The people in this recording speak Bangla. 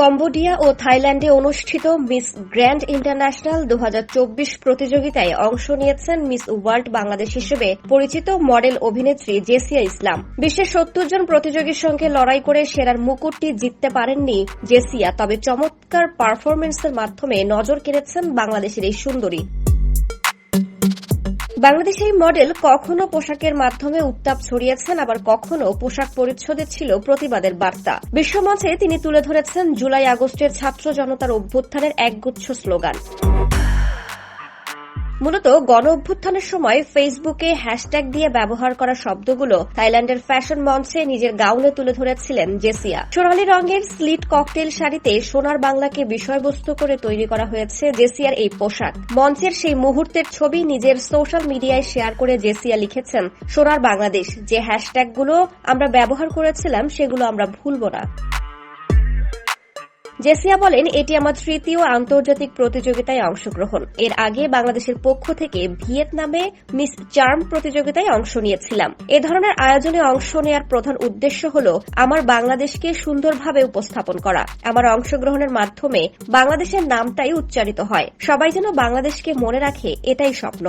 কম্বোডিয়া ও থাইল্যান্ডে অনুষ্ঠিত মিস গ্র্যান্ড ইন্টারন্যাশনাল দু হাজার চব্বিশ প্রতিযোগিতায় অংশ নিয়েছেন মিস ওয়ার্ল্ড বাংলাদেশ হিসেবে পরিচিত মডেল অভিনেত্রী জেসিয়া ইসলাম। বিশ্বের সত্তর জন প্রতিযোগীর সঙ্গে লড়াই করে সেরার মুকুটটি জিততে পারেননি জেসিয়া, তবে চমৎকার পারফরমেন্সের মাধ্যমে নজর কেড়েছেন বাংলাদেশের এই সুন্দরী। বাংলাদেশের এই মডেল কখনো পোশাকের মাধ্যমে উত্তাপ ছড়িয়েছেন, আবার কখনো পোশাক পরিচ্ছদে ছিল প্রতিবাদের বার্তা। বিশ্বমঞ্চে তিনি তুলে ধরেছেন জুলাই আগস্টের ছাত্র জনতার অভ্যুত্থানের একগুচ্ছ স্লোগান। মূলত গণ অভ্যুত্থানের সময় ফেসবুকে হ্যাশট্যাগ দিয়ে ব্যবহার করা শব্দগুলো থাইল্যান্ডের ফ্যাশন মঞ্চে নিজের গাউনে তুলে ধরেছিলেন জেসিয়া। সোনালী রঙের স্লিট ককটেল শাড়িতে সোনার বাংলাকে বিষয়বস্তু করে তৈরি করা হয়েছে জেসিয়ার এই পোশাক। মঞ্চের সেই মুহূর্তের ছবি নিজের সোশ্যাল মিডিয়ায় শেয়ার করে জেসিয়া লিখেছেন, সোনার বাংলাদেশ যে হ্যাশট্যাগুলো আমরা ব্যবহার করেছিলাম সেগুলো আমরা ভুলব না। জেসিয়া বলেন, এটি আমার তৃতীয় আন্তর্জাতিক প্রতিযোগিতায় অংশগ্রহণ। এর আগে বাংলাদেশের পক্ষ থেকে ভিয়েতনামে মিস চার্ম প্রতিযোগিতায় অংশ নিয়েছিলাম। এ ধরনের আয়োজনে অংশ নেওয়ার প্রধান উদ্দেশ্য হল আমার বাংলাদেশকে সুন্দরভাবে উপস্থাপন করা। আমার অংশগ্রহণের মাধ্যমে বাংলাদেশের নামটাই উচ্চারিত হয়। সবাই যেন বাংলাদেশকে মনে রাখে, এটাই স্বপ্ন।